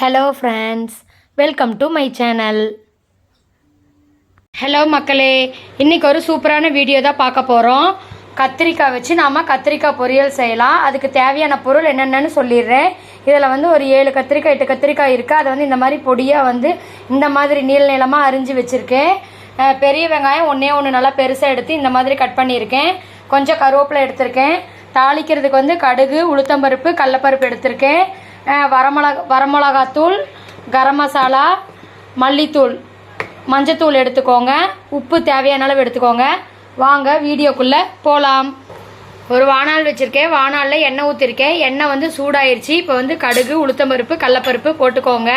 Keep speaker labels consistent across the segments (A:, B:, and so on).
A: Hello friends welcome to my channel hello மக்களே. இன்றைக்கி ஒரு சூப்பரான வீடியோ தான் பார்க்க போகிறோம் கத்திரிக்காய் வச்சு நாம் கத்திரிக்காய் பொரியல் செய்யலாம். அதுக்கு தேவையான பொருள் என்னென்னு சொல்லிடுறேன். இதில் வந்து ஒரு ஏழு கத்திரிக்காய் எட்டு கத்திரிக்காய் இருக்குது அதை வந்து இந்த மாதிரி பொடியாக வந்து இந்த மாதிரி நீள நீளமாக அரிஞ்சு வச்சுருக்கேன். பெரிய வெங்காயம் ஒன்றே ஒன்று நல்லா பெருசாக எடுத்து இந்த மாதிரி கட் பண்ணியிருக்கேன். கொஞ்சம் கருவேப்பிலை எடுத்திருக்கேன். தாளிக்கிறதுக்கு வந்து கடுகு உளுத்தம்பருப்பு கடலப்பருப்பு எடுத்திருக்கேன். வரமிளகா வரமிளகாத்தூள் கரம் மசாலா மல்லித்தூள். மஞ்சத்தூள் எடுத்துக்கோங்க. உப்பு தேவையான அளவு எடுத்துக்கோங்க. வாங்க வீடியோக்குள்ளே போகலாம் ஒரு வானால் வச்சுருக்கேன். வானாலில் எண்ணெய் ஊற்றிருக்கேன் எண்ணெய் வந்து சூடாயிருச்சு. இப்போ வந்து கடுகு உளுத்தம்பருப்பு கடலப்பருப்பு போட்டுக்கோங்க.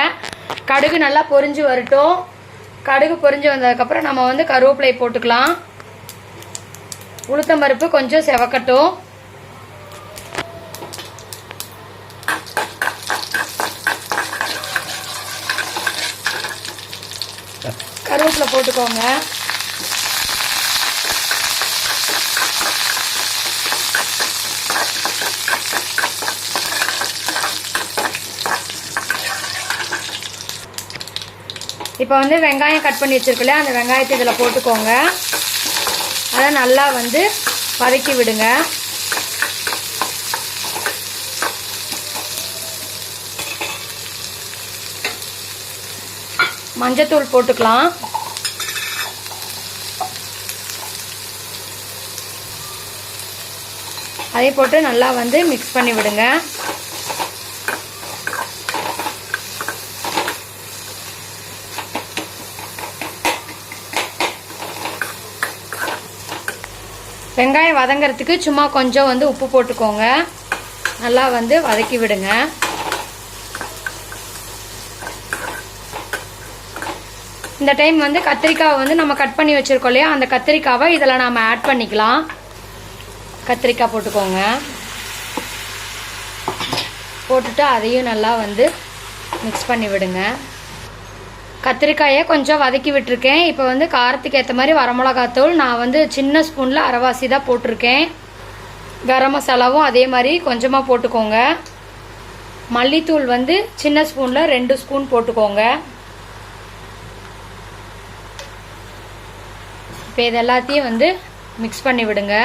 A: கடுகு நல்லா பொரிஞ்சு வரட்டும். கடுகு பொரிஞ்சு வந்ததுக்கப்புறம் நம்ம வந்து கருவேப்பிலை போட்டுக்கலாம். உளுத்தம்பருப்பு கொஞ்சம் செவக்கட்டும். கருவேப்பிலை போட்டுக்கோங்க. இப்போ வந்து வெங்காயம் கட் பண்ணி வச்சிருக்கல அந்த வெங்காயத்தை இதில் போட்டுக்கோங்க. அதை நல்லா வந்து வதக்கி விடுங்க. மஞ்சத்தூள் போட்டுக்கலாம். அதே போட்டு நல்லா வந்து மிக்ஸ் பண்ணி விடுங்க. வெங்காயம் வதங்கிறதுக்கு சும்மா கொஞ்சம் வந்து உப்பு போட்டுக்கோங்க. நல்லா வந்து வதக்கி விடுங்க. இந்த டைம் வந்து கத்திரிக்காவை வந்து நம்ம கட் பண்ணி வச்சுருக்கோம் இல்லையா? அந்த கத்திரிக்காவை இதில் நாம் ஆட் பண்ணிக்கலாம். கத்திரிக்காய் போட்டுக்கோங்க. போட்டுட்டு அதையும் நல்லா வந்து மிக்ஸ் பண்ணி விடுங்க. கத்திரிக்காயை கொஞ்சம் வதக்கி விட்டுருக்கேன். இப்போ வந்து காரத்துக்கு ஏற்ற மாதிரி வரமிளகாத்தூள் நான் வந்து சின்ன ஸ்பூனில் அரைவாசி தான் போட்டிருக்கேன். கரம் மசாலாவும் அதே மாதிரி கொஞ்சமாக போட்டுக்கோங்க. மல்லித்தூள் வந்து சின்ன ஸ்பூனில் ரெண்டு ஸ்பூன் போட்டுக்கோங்க. இப்போ இது எல்லாத்தையும் வந்து மிக்ஸ் பண்ணி விடுங்க.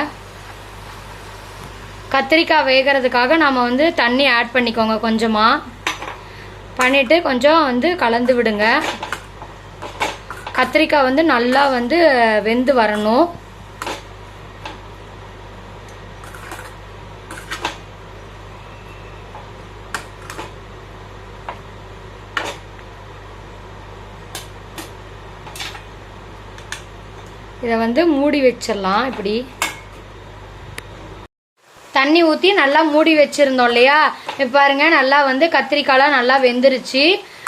A: கத்திரிக்காய் வேகிறதுக்காக நாம் வந்து தண்ணி ஆட் பண்ணிக்கோங்க கொஞ்சமாக பண்ணிவிட்டு கொஞ்சம் வந்து கலந்து விடுங்க. கத்திரிக்காய் வந்து நல்லா வந்து வெந்து வரணும். இதை வந்து மூடி வச்சிடலாம் இப்படி. தண்ணி ஊற்றி நல்லா மூடி வச்சுருந்தோம் இல்லையா? இப்போ பாருங்கள் நல்லா வந்து கத்திரிக்காய்லாம் நல்லா வெந்துருச்சு.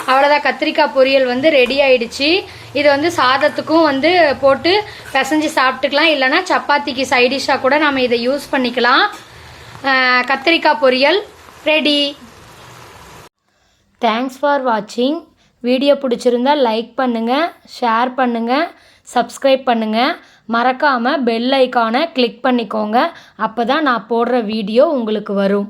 A: அவ்வளோதான் கத்திரிக்காய் பொரியல் வந்து ரெடி ஆயிடுச்சு. இது வந்து சாதத்துக்கும் வந்து போட்டு பிசைஞ்சு சாப்பிட்டுக்கலாம். இல்லைன்னா சப்பாத்திக்கு சைடிஷாக கூட நம்ம இதை யூஸ் பண்ணிக்கலாம். கத்திரிக்காய் பொரியல் ரெடி தேங்க்ஸ் ஃபார் வாட்சிங் வீடியோ பிடிச்சிருந்தா லைக் பண்ணுங்கள் ஷேர் பண்ணுங்கள் சப்ஸ்கிரைப் பண்ணுங்கள் மறக்காமல் பெல் ஐக்கானை கிளிக் பண்ணிக்கோங்க. அப்போ தான் நான் போடுற வீடியோ உங்களுக்கு வரும்.